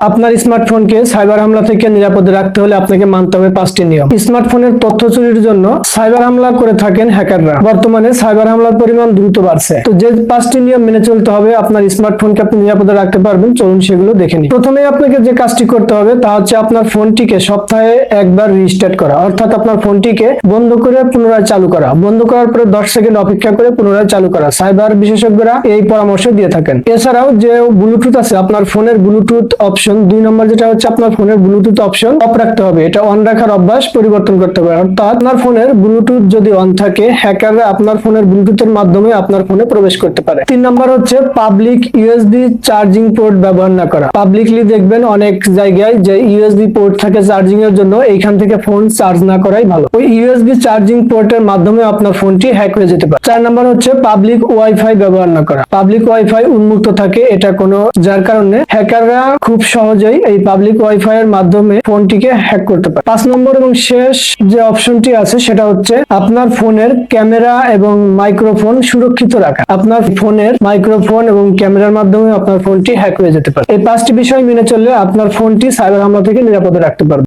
আপনার স্মার্টফোনকে সাইবার হামলা থেকে নিরাপদে রাখতে হলে আপনাকে মানতে হবে পাঁচটি নিয়ম। স্মার্টফোনের তথ্য চুরির জন্য সাইবার হামলা করে থাকেন হ্যাকাররা। বর্তমানে সাইবার হামলার পরিমাণ দ্রুত বাড়ছে। তো যে পাঁচটি নিয়ম মেনে চলতে হবে, আপনার স্মার্টফোনকে আপনি নিরাপদে রাখতে পারবেন, চলুন সেগুলো দেখে নিই। প্রথমে আপনাকে যে কাজটি করতে হবে, তা হচ্ছে আপনার ফোনটিকে সপ্তাহে একবার রিস্টার্ট করা। অর্থাৎ আপনার ফোনটিকে বন্ধ করে পুনরায় চালু করা। বন্ধ করার পরে দশ সেকেন্ড অপেক্ষা করে পুনরায় চালু করা। সাইবার বিশেষজ্ঞরা এই পরামর্শ দিয়ে থাকেন। এছাড়াও যে ব্লুটুথ আছে, আপনার ফোনের ব্লুটুথ অপশন দুই নম্বর যেটা হচ্ছে আপনার ফোনের ব্লুটুথ অপশন অফ রাখতে হবে। এটা অন রাখার অভ্যাস পরিবর্তন করতে হবে। অর্থাৎ আপনার ফোনের ব্লুটুথ যদি অন থাকে, হ্যাকাররা আপনার ফোনের ব্লুটুথের মাধ্যমে আপনার ফোনে প্রবেশ করতে পারে। তিন নম্বর হচ্ছে পাবলিক ইউএসবি চার্জিং পোর্ট ব্যবহার না করা। পাবলিকলি দেখবেন অনেক জায়গায় যে ইউএসবি পোর্ট থাকে চার্জিং এর জন্য, এইখান থেকে ফোন চার্জ না করাই ভালো। ওই ইউএসবি চার্জিং পোর্টের মাধ্যমে আপনার ফোনটি হ্যাক হয়ে যেতে পারে। চার নম্বর হচ্ছে পাবলিক ওয়াইফাই ব্যবহার না করা। পাবলিক ওয়াইফাই উন্মুক্ত থাকে, এটা কোনো, যার কারণে হ্যাকাররা খুব সহজেই এই পাবলিক ওয়াইফাই এর মাধ্যমে ফোনটিকে হ্যাক করতে পারে। পাঁচ নম্বর এবং শেষ যে অপশনটি আছে, সেটা হচ্ছে আপনার ফোনের ক্যামেরা এবং মাইক্রোফোন সুরক্ষিত রাখা। আপনার ফোনের মাইক্রোফোন এবং ক্যামেরার মাধ্যমে আপনার ফোনটি হ্যাক হয়ে যেতে পারে। এই পাঁচটি বিষয় মেনে চললে আপনার ফোনটি সাইবার হামলা থেকে নিরাপদে রাখতে পারবে।